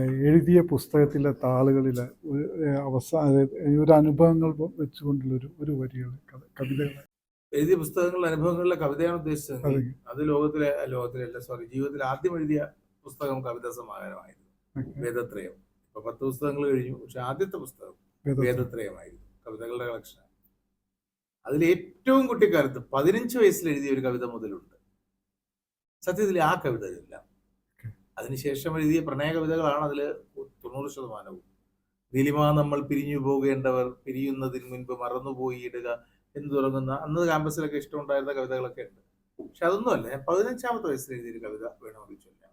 എഴുതിയ പുസ്തകത്തിലെ ഏഹ് അവസാന ഒരു അനുഭവങ്ങൾ വെച്ചുകൊണ്ടുള്ള ഒരു ഒരു വരികൾ കവിതകൾ. എഴുതിയ പുസ്തകങ്ങളിലെ അനുഭവങ്ങളിലെ കവിതയാണ് ഉദ്ദേശിച്ചത്. അത്. ലോകത്തിലെ ലോകത്തിലെ അല്ല സോറി ജീവിതത്തിൽ ആദ്യം എഴുതിയ പുസ്തകം കവിതാ സമാഹാരമായിരുന്നു. വേദത്രയം. ഇപ്പൊ പത്ത് പുസ്തകങ്ങൾ കഴിഞ്ഞു. പക്ഷെ ആദ്യത്തെ പുസ്തകം വേദത്രയമായിരുന്നു. കവിതകളുടെ കളക്ഷൻ. അതിൽ ഏറ്റവും കുട്ടിക്കാലത്ത് പതിനഞ്ച് വയസ്സിൽ എഴുതിയ ഒരു കവിത മുതലുണ്ട്. സത്യത്തിൽ ആ കവിതകളെല്ലാം അതിനുശേഷം എഴുതിയ പ്രണയ കവിതകളാണ് അതിൽ തൊണ്ണൂറ് ശതമാനവും. നീലിമ നമ്മൾ പിരിഞ്ഞു പോകേണ്ടവർ പിരിയുന്നതിന് മുൻപ് മറന്നുപോയി ഇടുക എന്ന് തുടങ്ങുന്ന അന്ന് ക്യാമ്പസിലൊക്കെ ഇഷ്ടമുണ്ടായിരുന്ന കവിതകളൊക്കെ ഉണ്ട്. പക്ഷെ അതൊന്നുമല്ല ഞാൻ പതിനഞ്ചാമത്തെ വയസ്സിൽ എഴുതിയൊരു കവിത വേണമെങ്കിൽ ചൊല്ലാം.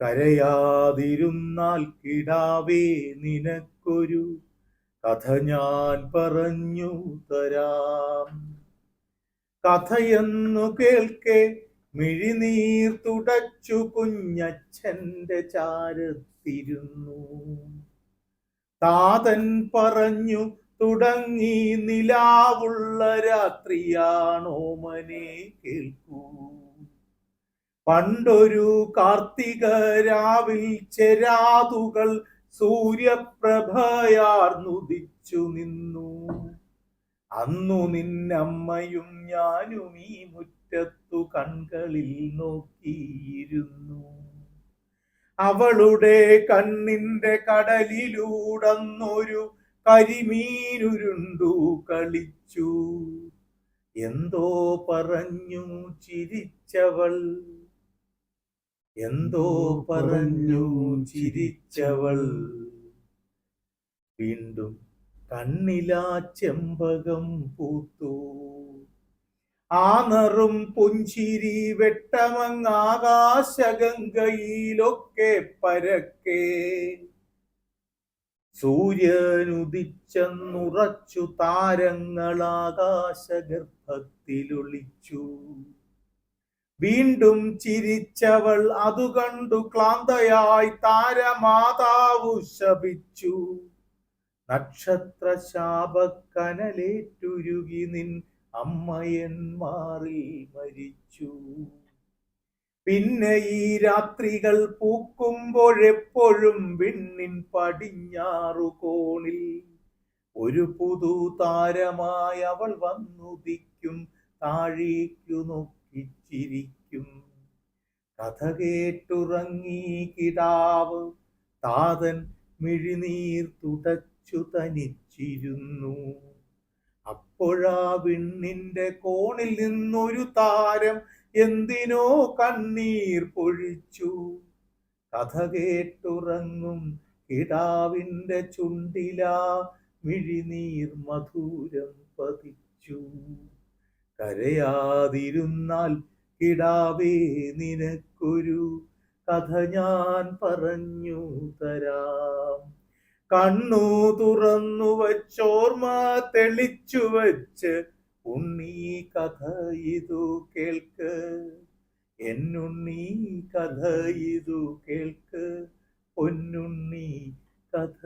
കരയാതിരുന്നാൽ കിടാവേ നിനക്കൊരു കഥ ഞാൻ പറഞ്ഞു തരാം. കഥയെന്നു കേൾക്കെ മിഴിനീർ തുടച്ചു കുഞ്ഞച്ഛന്റെ ചാരത്തിരുന്നു. താതൻ പറഞ്ഞു തുടങ്ങി നിലാവുള്ള രാത്രിയാണോ മനെ കേൾക്കൂ. പണ്ടൊരു കാർത്തിക രാവിൽ ചെരാതുകൾ സൂര്യപ്രഭയാർന്നുദിച്ചു നിന്നു. അന്നു നിന്നമ്മയും ഞാനും ഈ മുറ്റത്തു കൺകളിൽ നോക്കിയിരുന്നു. അവളുടെ കണ്ണിന്റെ കടലിലൂടന്നൊരു കരിമീനുരുണ്ടു കളിച്ചു. എന്തോ പറഞ്ഞു ചിരിച്ചവൾ. എന്തോ പറഞ്ഞു ചിരിച്ചവൾ. വീണ്ടും കണ്ണിലാ ചെമ്പകം പൂത്തു. ആ നറും പുഞ്ചിരി വെട്ടമങ്ങാകാശഗംഗയിലൊക്കെ പരക്കെ. സൂര്യനുദിച്ചെന്നുറച്ചു താരങ്ങളാകാശഗർഭത്തിലൊളിച്ചു. വീണ്ടും ചിരിച്ചവൾ അതു കണ്ടു ക്ലാന്തയായി താരമാതാവു ശപിച്ചു. നക്ഷത്ര ശാപക്കനലേറ്റുരുകി നിൻ അമ്മയന്മാറിൽ മരിച്ചു. പിന്നെ ഈ രാത്രികൾ പൂക്കുമ്പോഴെപ്പോഴും വിണ്ണിൻ പടിഞ്ഞാറു കോണിൽ ഒരു പുതു താരമായി അവൾ വന്നുദിക്കും താഴേക്കു നോക്കിച്ചിരിക്കും. കഥ കേട്ടുറങ്ങി കിടാവ് താതൻ മിഴിനീർ തുടച്ചു തനിച്ചിരുന്നു. അപ്പോഴാ വിണ്ണിന്റെ കോണിൽ നിന്നൊരു താരം എന്തിനോ കണ്ണീർ പൊഴിച്ചു. കഥ കേട്ടുറങ്ങും കിടാവിന്റെ ചുണ്ടിലാ മിഴിനീർ മധുരം പതിച്ചു. കരയാതിരുന്നാൽ കിടാവേ നിനക്കൊരു കഥ ഞാൻ പറഞ്ഞു തരാം. കണ്ണു തുറന്നു വച്ചോർമ്മ തെളിച്ചു വച്ച് ഉണ്ണി കഥ ഇതു കേൾക്ക്. എന്നുണ്ണി കഥ ഇതു കേൾക്ക്. പൊന്നുണ്ണി കഥ